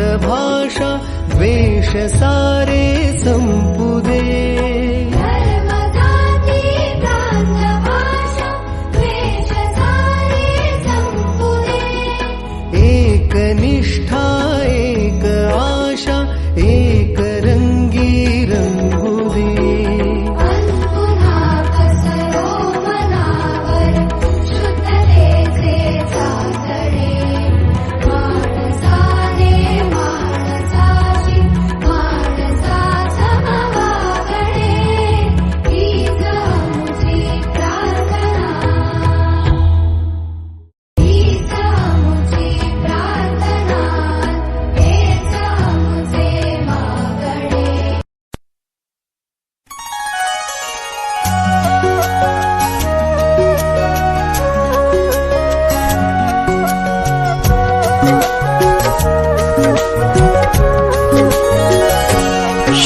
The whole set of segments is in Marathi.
भाषा द्वेष सारे संपुदे। धर्म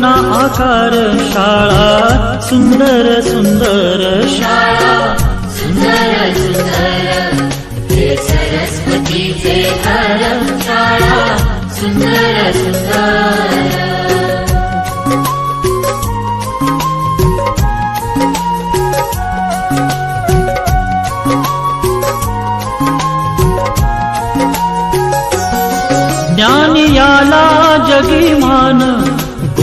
ना आकार शाळा सुंदर सुंदर शाळा. सुंदर सुंदर हे सरस्वतीचे घर शाळा सुंदर सुंदर ज्ञान याला जगी मान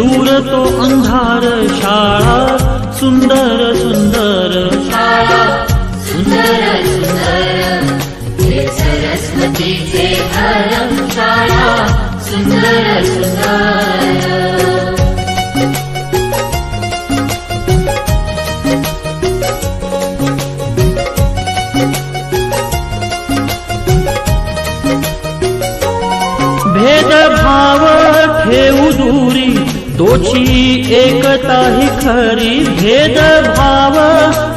दूर तो अंधार शाळा सुंदर भेदभाव तोची एकता ही खरी भेदभाव.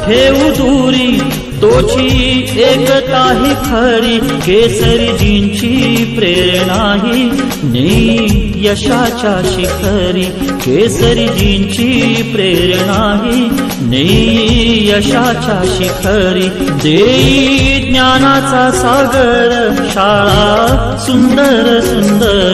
ठेऊ दूरी. तोची एकता ही खरी केसरीजींची प्रेरणा ही. नेई यशाच्या शिखरी केसरीजींची प्रेरणा ही. नेई यशाच्या शिखरी देई ज्ञानाचा सागर. शाळा सुंदर सुंदर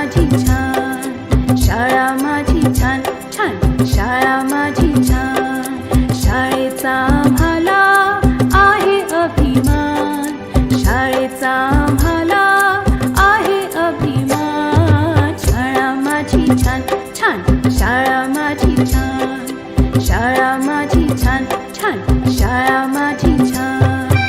शाळा माझी छान शाळा माझी छान छान शाळा माझी छान शाळेचा आम्हाला आहे अभिमान शाळेचा आम्हाला